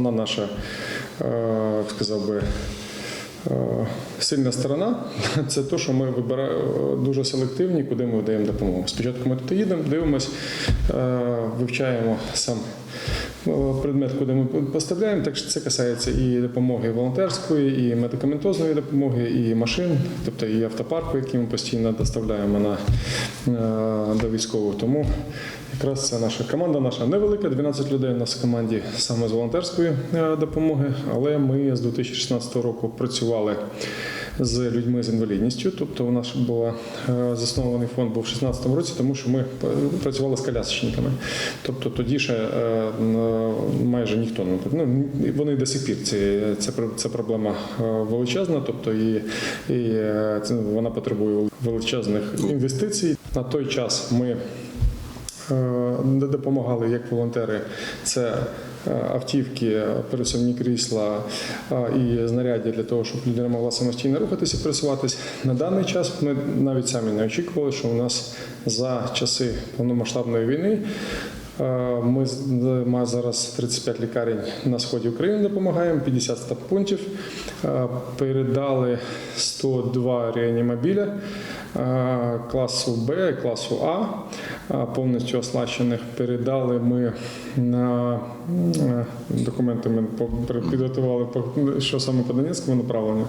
основна наша, е, сказав би, е, сильна сторона це те, що ми вибираємо дуже селективні, куди ми даємо допомогу. Спочатку ми туди їдемо, дивимося, вивчаємо сам е, предмет, куди ми поставляємо. Так що це касається і допомоги волонтерської, і медикаментозної допомоги, і машин, тобто і автопарку, який ми постійно доставляємо на, е, до військових. Тому якраз це наша команда, наша невелика, 12 людей у нас в команді саме з волонтерської е, допомоги, але ми з 2016 року працювали з людьми з інвалідністю. Тобто у нас була е, заснований фонд був в 2016 році, тому що ми е, працювали з колясочниками. Тобто тоді ще е, майже ніхто не ну, вони до сих пір це, це, це проблема е, величезна, тобто і, і е, вона потребує величезних інвестицій. На той час ми е, де допомагали як волонтери. Це е, автівки, пересувні крісла е, і знаряддя для того, щоб людина могла самостійно рухатися, пересуватись. На даний час ми навіть самі не очікували, що у нас за часи повномасштабної війни. е, Ми маємо зараз 35 лікарень на сході України допомагаємо, 50 стаб-пунктів. Е, Передали 102 реанімобіля е, класу Б, класу А, е, повністю оснащених. Передали ми на е, документи ми підготували, що саме по Донецькому направленню.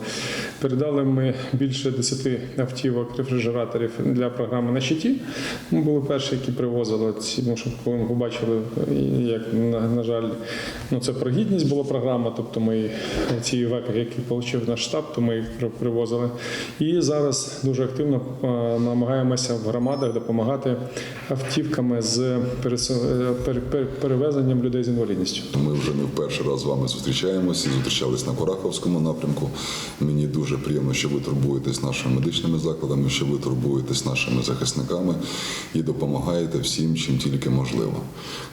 Передали ми більше 10 автівок рефрижераторів для програми на щиті. Ми були перші, які привозили ці, тому що коли ми побачили, як на, на жаль, ну це про гідність була програма, тобто ми ці веки, які отримав наш штаб, то ми їх привозили. І зараз дуже активно е, намагаємося в громадах допомагати автівками з е, пер- пер- перевезенням людей з інвалідністю. Ми вже не в перший раз з вами зустрічаємося і зустрічались на Кураховському напрямку. Мені дуже приємно, що ви турбуєтесь нашими медичними закладами, що ви турбуєтесь нашими захисниками і допомагаєте всім, чим тільки можливо.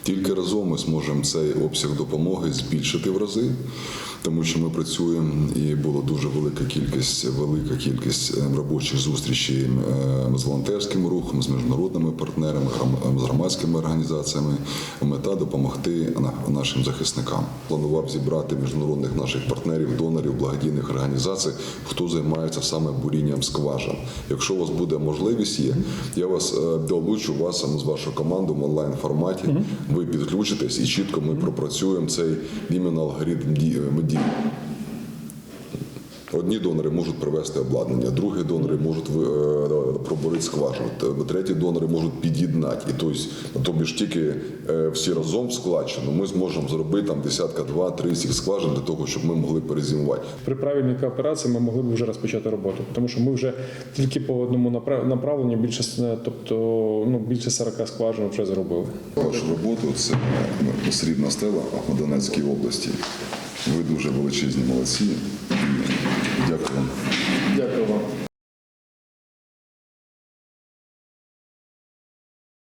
Тільки разом ми зможемо цей обсяг допомоги збільшити в рази, тому що ми працюємо і була дуже велика кількість, велика кількість е, робочих зустрічей е, з волонтерським рухом, з міжнародними партнерами, з громадськими організаціями. Мета допомогти нашим захисникам. Планував зібрати міжнародних наших партнерів, донорів, благодійних організацій, хто займається саме бурінням скважин. Якщо у вас буде можливість, є я вас е, долучу вас саме з вашою командою в онлайн форматі. Ви підключитесь і чітко ми пропрацюємо цей іменно алгоритм дії. Одні донори можуть привезти обладнання, другі донори можуть е, пробурити скважину, треті донори можуть під'єднати. І тобто, тобі ж тільки е, всі разом складчину ми зможемо зробити там десятка, два, три цих скважин для того, щоб ми могли перезимувати. При правильній кооперації ми могли б вже розпочати роботу, тому що ми вже тільки по одному напра- направленню більше, с- тобто ну більше 40 скважин вже зробили. Вашу роботу це е, срібна стела в Донецькій області. Ви дуже величезні молодці.